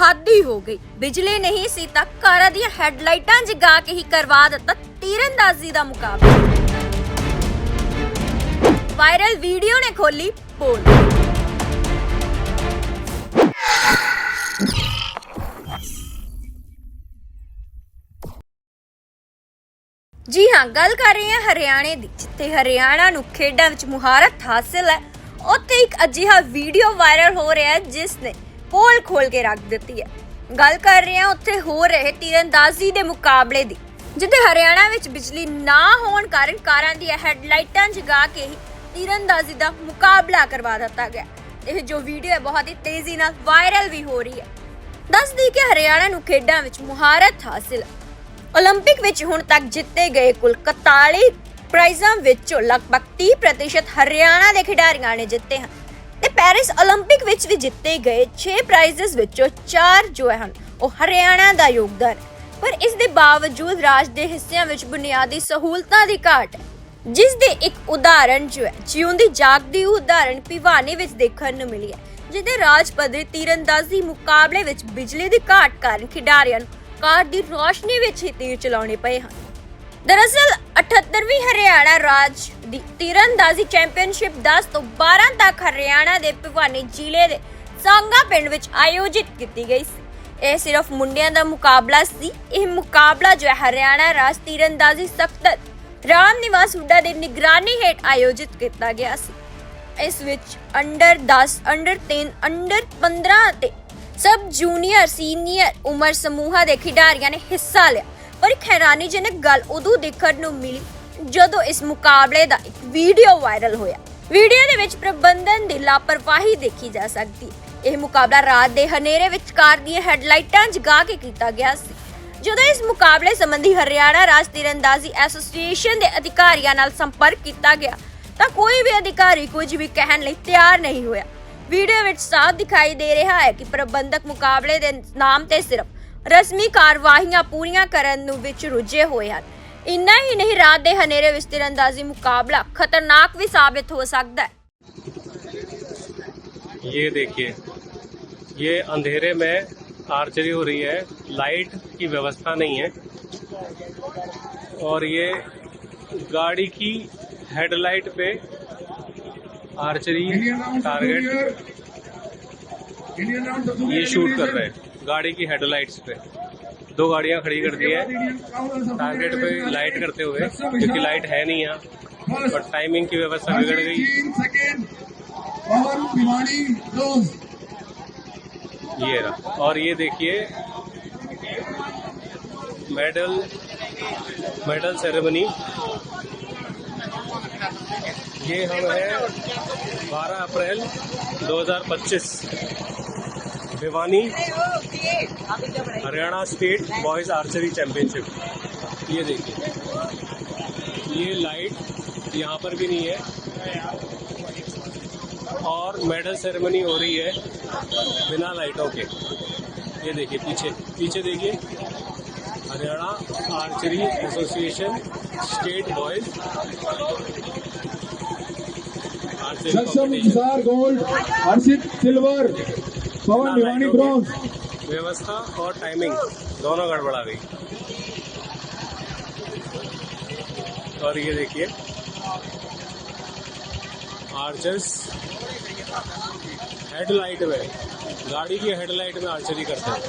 ਹੱਦ ਹੀ ਹੋ ਗਈ। ਬਿਜਲੀ ਨਹੀਂ ਸੀ ਤਾਂ ਕਾਰਾਂ ਦੀਆਂ ਹੈਡਲਾਈਟਾਂ ਜਗਾ ਕੇ ਹੀ ਕਰਵਾ ਦਿੱਤਾ ਤੀਰੰਦਾਜ਼ੀ ਦਾ ਮੁਕਾਬਲਾ। ਵਾਇਰਲ ਵੀਡੀਓ ਨੇ ਖੋਲੀ ਪੋਲ। ਜੀ ਹਾਂ, ਗੱਲ ਕਰ ਰਹੇ ਹਾਂ ਹਰਿਆਣੇ ਦੀ, ਜਿੱਥੇ ਹਰਿਆਣਾ ਨੂੰ ਖੇਡਾਂ ਵਿੱਚ ਮੁਹਾਰਤ ਹਾਸਲ ਹੈ। ਉੱਥੇ ਇੱਕ ਅਜਿਹਾ ਵੀਡੀਓ ਵਾਇਰਲ ਹੋ ਰਿਹਾ ਹੈ, ਜਿਸ ਨੇ ਪੋਲ ਖੋਲ ਕੇ ਰੱਖ ਦਿੱਤੀ ਹੈ ਗੱਲ ਕਰ ਰਹੇ ਹਾਂ ਉੱਥੇ ਹੋ ਰਹੇ ਤੀਰੰਦਾਜ਼ੀ ਦੇ ਮੁਕਾਬਲੇ ਦੀ ਜਿੱਥੇ ਹਰਿਆਣਾ ਵਿੱਚ ਬਿਜਲੀ ਨਾ ਹੋਣ ਕਾਰਨ ਕਾਰਾਂ ਦੀਆਂ ਹੈਡਲਾਈਟਾਂ ਜਗਾ ਕੇ ਹੀ ਤੀਰੰਦਾਜ਼ੀ ਦਾ ਮੁਕਾਬਲਾ ਕਰਵਾ ਦਿੱਤਾ ਗਿਆ ਇਹ ਜੋ ਵੀਡੀਓ ਹੈ ਬਹੁਤ ਹੀ ਤੇਜ਼ੀ ਨਾਲ ਵਾਇਰਲ ਵੀ ਹੋ ਰਹੀ ਹੈ ਦੱਸਦੀ ਕਿ ਹਰਿਆਣਾ ਨੂੰ ਖੇਡਾਂ ਵਿੱਚ ਮੁਹਾਰਤ ਹਾਸਿਲ ਹੈ 올림픽 ਵਿੱਚ ਹੁਣ ਤੱਕ ਜਿੱਤੇ ਗਏ ਕੁੱਲ 41 ਪ੍ਰਾਈਜ਼ਾਂ ਵਿੱਚੋਂ ਲਗਭਗ 30% ਹਰਿਆਣਾ ਦੇ ਖਿਡਾਰੀਆਂ ਨੇ ਜਿੱਤੇ ਹਨ ਤੇ ਪੈਰਿਸ 올림픽 ਵਿੱਚ ਵੀ ਜਿੱਤੇ ਗਏ 6 ਪ੍ਰਾਈਜ਼ਸ ਵਿੱਚੋਂ 4 ਜੋ ਹਨ ਉਹ ਹਰਿਆਣਾ ਦਾ ਯੋਗਦਾਨ ਹੈ ਪਰ ਇਸ ਦੇ ਬਾਵਜੂਦ ਰਾਜ ਦੇ ਹਿੱਸਿਆਂ ਵਿੱਚ ਬੁਨਿਆਦੀ ਸਹੂਲਤਾਂ ਦੀ ਘਾਟ ਹੈ ਜਿਸ ਦੇ ਇੱਕ ਉਦਾਹਰਣ ਜੋ ਹੈ ਜਿਉਂਦੀ ਜਾਗਦੀ ਉਦਾਹਰਣ ਭਿਵਾਨੀ ਵਿੱਚ ਦੇਖਣ ਨੂੰ ਮਿਲੀ ਹੈ ਜਿੱਥੇ ਰਾਜ ਪੱਧਰੀ ਤੀਰੰਦਾਜ਼ੀ ਮੁਕਾਬਲੇ ਵਿੱਚ ਬਿਜਲੀ ਦੀ ਘਾਟ ਕਾਰਨ ਖਿਡਾਰੀਆਂ ਨੂੰ ਕਾਰ ਦੀ ਰੋਸ਼ਨੀ ਵਿੱਚ ਹੀ ਤੀਰ ਚਲਾਉਣੇ ਪਏ ਹਨ ਦਰਅਸਲ 78ਵੀਂ ਹਰਿਆਣਾ ਰਾਜ ਦੀ ਤੀਰੰਦਾਜ਼ੀ ਚੈਂਪੀਅਨਸ਼ਿਪ 10 ਤੋਂ 12 ਤੱਕ ਹਰਿਆਣਾ ਦੇ ਭਿਵਾਨੀ ਜ਼ਿਲ੍ਹੇ ਦੇ ਸਾਂਗਾ ਪਿੰਡ ਵਿੱਚ ਆਯੋਜਿਤ ਕੀਤੀ ਗਈ ਸੀ। ਇਹ ਸਿਰਫ ਮੁੰਡਿਆਂ ਦਾ ਮੁਕਾਬਲਾ ਸੀ। ਇਹ ਮੁਕਾਬਲਾ ਜੋ ਹਰਿਆਣਾ ਰਾਜ ਤੀਰੰਦਾਜ਼ੀ ਸਖਤ ਰਾਮ ਨਿਵਾਸ ਹੁੱਡਾ ਦੇ ਨਿਗਰਾਨੀ ਹੇਠ ਆਯੋਜਿਤ ਕੀਤਾ ਗਿਆ ਸੀ। ਇਸ ਵਿੱਚ ਅੰਡਰ 10 ਅੰਡਰ 3 ਅੰਡਰ 15 ਅਤੇ ਸਬ ਜੂਨੀਅਰ, ਸੀਨੀਅਰ ਉਮਰ ਸਮੂਹਾਂ ਦੇ ਖਿਡਾਰੀਆਂ ਨੇ ਹਿੱਸਾ ਲਿਆ। ਪਰ ਇੱਕ ਹੈਰਾਨੀਜਨਕ ਗੱਲ ਉਦੋਂ ਦੇਖਣ ਨੂੰ ਮਿਲੀ ਜਦੋਂ ਇਸ ਮੁਕਾਬਲੇ ਦਾ ਇੱਕ ਵੀਡੀਓ ਵਾਇਰਲ ਹੋਇਆ। ਵੀਡੀਓ ਦੇ ਵਿੱਚ ਪ੍ਰਬੰਧਨ ਦੀ ਲਾਪਰਵਾਹੀ ਦੇਖੀ ਜਾ ਸਕਦੀ ਇਹ ਮੁਕਾਬਲਾ ਰਾਤ ਦੇ ਹਨੇਰੇ ਵਿੱਚ ਕਾਰ ਦੀਆਂ ਹੈਡਲਾਈਟਾਂ ਜਗਾ ਕੇ ਕੀਤਾ ਗਿਆ ਸੀ। ਜਦੋਂ ਇਸ ਮੁਕਾਬਲੇ ਸੰਬੰਧੀ ਹਰਿਆਣਾ ਰਾਜ ਤੀਰੰਦਾਜ਼ੀ ਐਸੋਸੀਏਸ਼ਨ ਦੇ ਅਧਿਕਾਰੀਆਂ ਨਾਲ ਸੰਪਰਕ ਕੀਤਾ ਗਿਆ, ਤਾਂ ਕੋਈ ਵੀ ਅਧਿਕਾਰੀ ਕੁਝ ਵੀ ਕਹਿਣ ਲਈ ਤਿਆਰ ਨਹੀਂ ਹੋਇਆ। ਵੀਡੀਓ ਵਿੱਚ ਸਾਫ਼ ਦਿਖਾਈ ਦੇ ਰਿਹਾ ਹੈ ਕਿ ਪ੍ਰਬੰਧਕ ਮੁਕਾਬਲੇ ਦੇ ਨਾਮ ਤੇ ਸਿਰਫ ਰਸਮੀ ਕਾਰਵਾਈਆਂ ਪੂਰੀਆਂ ਕਰਨ ਨੂੰ ਵਿੱਚ ਰੁੱਝੇ ਹੋਏ ਹਨ। ਇੰਨਾ ਹੀ ਨਹੀਂ ਰਾਤ ਦੇ ਹਨੇਰੇ ਵਿੱਚ ਤੀਰੰਦਾਜ਼ੀ ਮੁਕਾਬਲਾ ਖਤਰਨਾਕ ਵੀ ਸਾਬਿਤ ਹੋ ਸਕਦਾ ਹੈ ये देखिए ये अंधेरे में आर्चरी हो रही है लाइट की व्यवस्था नहीं है और ये गाड़ी की हेडलाइट पे आर्चरी टारगेट ये शूट कर रहे हैं गाड़ी की हेडलाइट्स पे दो गाड़ियाँ खड़ी कर दी है। टारगेट पे लाइट करते हुए, क्योंकि लाइट है नहीं यहाँ और टाइमिंग की व्यवस्था बिगड़ गई। ये रहा। और ये देखिए मेडल मेडल सेरेमनी ये हम है 12 अप्रैल 2025 Bhiwani Haryana state boys archery championship. ये देखिए। ये लाइट यहाँ पर भी नहीं है। और मेडल सेरेमनी हो रही है बिना लाइटों के। ये देखिए पीछे। पीछे देखिए। Haryana archery association state boys Saksham gold Harshit silver Pawan Bhiwani bronze व्यवस्था और टाइमिंग दोनों गड़बड़ा गई। और ये देखिए आर्चर्स हेडलाइट में, गाड़ी की हेडलाइट में आर्चरी करते हैं।